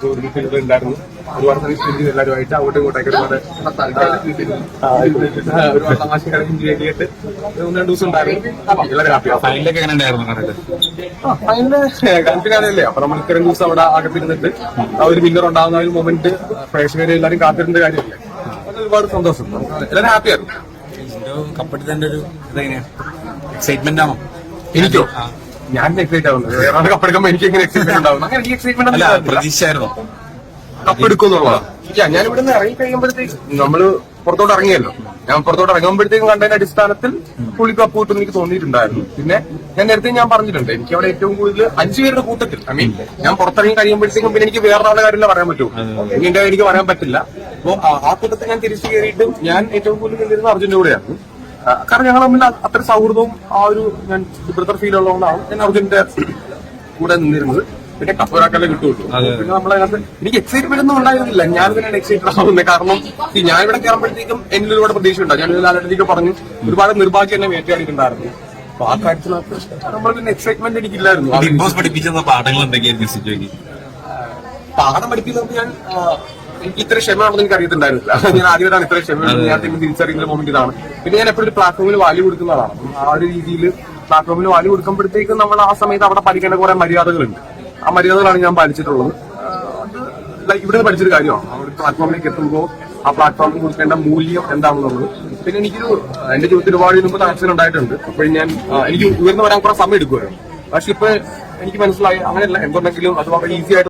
ഉണ്ടായിരുന്നു ഒരുപാട് സമയം സ്പെൻഡ് ചെയ്ത് എല്ലാവരുമായിട്ട് അങ്ങോട്ടും ഇങ്ങോട്ടൊക്കെ ഒരുപാട് ആ, ഒരുപാട് തമാശകളും വേണ്ടിയിട്ട് ഒന്ന് രണ്ട് ദിവസം ഉണ്ടായിരുന്നു. എല്ലാവരും ഹാപ്പിയാണ് ഫൈനലൊക്കെ എങ്ങനെ ഉണ്ടായിരുന്നു കണ്ടിട്ട് അതിന്റെ കൺഫിനാണല്ലേ അപ്പൊ നമ്മൾ ഇത്രയും ദിവസം അവിടെ അകത്തിരുന്നിട്ട് ആ ഒരു വിന്നർ ഉണ്ടാകുന്ന ഒരു മൊമെന്റ് പ്രേക്ഷകരെ എല്ലാവരും കാത്തിരുന്ന കാര്യമല്ലേ. അത് ഒരുപാട് സന്തോഷം. എല്ലാവരും ഹാപ്പിയായിരുന്നു കപ്പെടുത്തതിന്റെ ഒരു എക്സൈറ്റ്മെന്റ് ആണോ? എനിക്കോ? ഞാൻ എക്സൈറ്റ് ആവുന്നത് വേറെ കപ്പെടുക്കുമ്പോ എനിക്ക് എങ്ങനെ എക്സൈറ്റ്മെന്റ് ഉണ്ടാവും അങ്ങനെ എനിക്ക് എക്സൈറ്റ്മെന്റ് പ്രതീക്ഷയായിരുന്നോ. കപ്പെടുക്കും എന്നുള്ളതാണ് ഇല്ല ഞാൻ ഇവിടെ നിന്ന് ഇറങ്ങി കഴിയുമ്പോഴത്തേക്ക് നമ്മൾ പുറത്തോട്ട് ഇറങ്ങിയല്ലോ. ഞാൻ പുറത്തോട്ട് ഇറങ്ങുമ്പോഴത്തേക്കും കണ്ടതിന്റെ അടിസ്ഥാനത്തിൽ പുള്ളി കപ്പ് കിട്ടും എനിക്ക് തോന്നിയിട്ടുണ്ടായിരുന്നു. പിന്നെ ഞാൻ നേരത്തെ ഞാൻ പറഞ്ഞിട്ടുണ്ട് എനിക്ക് അവിടെ ഏറ്റവും കൂടുതൽ അഞ്ചു പേരുടെ കൂട്ടത്തിൽ ഐ മീൻ ഞാൻ പുറത്തിറങ്ങി കഴിയുമ്പോഴത്തേക്കും പിന്നെ എനിക്ക് വേറൊരാളുടെ കാര്യമില്ല പറയാൻ പറ്റൂ? എന്റെ എനിക്ക് പറയാൻ പറ്റില്ല. അപ്പൊ ആ- കൂട്ടത്തിൽ ഞാൻ തിരിച്ചു കയറിയിട്ടും ഞാൻ ഏറ്റവും കൂടുതൽ നിന്നിരുന്ന അർജുന്റെ ആ, കാരണം ഞങ്ങൾ തമ്മിൽ അത്ര സൗഹൃദവും ആ ഒരു ഞാൻ ബ്രദർ ഫീൽ ഉള്ളതുകൊണ്ടാണ് ഞാൻ അർജുന്റെ കൂടെ നിന്നിരുന്നത്. പിന്നെ കപ്പ് ഒരാക്കല്ലേ കിട്ടുള്ളൂ പിന്നെ നമ്മളതിനകത്ത് എനിക്ക് എക്സൈറ്റ്മെന്റ് ഒന്നും ഉണ്ടായിരുന്നില്ല. ഞാൻ തന്നെയാണ് എക്സൈറ്റഡ് ആവുന്നത്. കാരണം ഞാൻ ഇവിടെ കയറുമ്പോഴത്തേക്കും എന്നിൽ ഒരുപാട് പ്രതീക്ഷ ഉണ്ടാവും ഞാൻ ലാലട്ടിക്ക് പറഞ്ഞു ഒരുപാട് നിർഭാഗ്യം എന്നെ വേട്ടയാടിയിട്ടുണ്ടായിരുന്നു. അപ്പൊ ആ കാര്യത്തിനകത്ത് നമ്മൾ പിന്നെ എക്സൈറ്റ്മെന്റ് എനിക്കില്ലായിരുന്നു. ബിഗ് ബോസ് പാഠങ്ങൾ എന്തൊക്കെയായിരുന്നു പാഠം പഠിപ്പിക്കുന്നത് ഞാൻ എനിക്ക് ഇത്ര ക്ഷമയാണെന്ന് എനിക്ക് അറിയത്തുണ്ടായിരുന്നില്ല ഞാൻ ആദ്യമായിട്ടാണ് ഇത്ര ക്ഷമയുള്ളത് ഞാൻ തന്നെ തിരിച്ചറിയുന്ന മൊമെന്റ് ഇതാണ്. പിന്നെ ഞാൻ എപ്പോഴും പ്ലാറ്റ്ഫോമിൽ വാല്യൂ കൊടുക്കുന്നതാണ്. ആ ഒരു രീതിയിൽ പ്ലാറ്റ്ഫോമിൽ വാല്യൂ കൊടുക്കുമ്പോഴത്തേക്കും നമ്മൾ ആ സമയത്ത് അവിടെ പഠിക്കേണ്ട കുറെ മര്യാദകളുണ്ട്. ആ മര്യാദകളാണ് ഞാൻ പാലിച്ചിട്ടുള്ളത്. ലൈക്ക് ഇവിടെ പഠിച്ചൊരു കാര്യമാണ്. ഒരു പ്ലാറ്റ്ഫോമിലേക്ക് എത്തുമ്പോൾ ആ പ്ലാറ്റ്ഫോമിൽ കൊടുക്കേണ്ട മൂല്യം എന്താണെന്നുള്ളത്. പിന്നെ എനിക്കൊരു എന്റെ ജീവിതത്തിൽ ഒരുപാട് മുമ്പ് ആക്സിഡന്റ് ഉണ്ടായിട്ടുണ്ട്. അപ്പോൾ ഞാൻ എനിക്ക് ഉയർന്നു വരാൻ കുറെ സമയം എടുക്കുമായിരുന്നു പക്ഷെ ഇപ്പൊ എനിക്ക് മനസ്സിലായി അങ്ങനെയല്ല. എന്തുണ്ടെങ്കിലും അത് വളരെ ഈസി ആയിട്ട്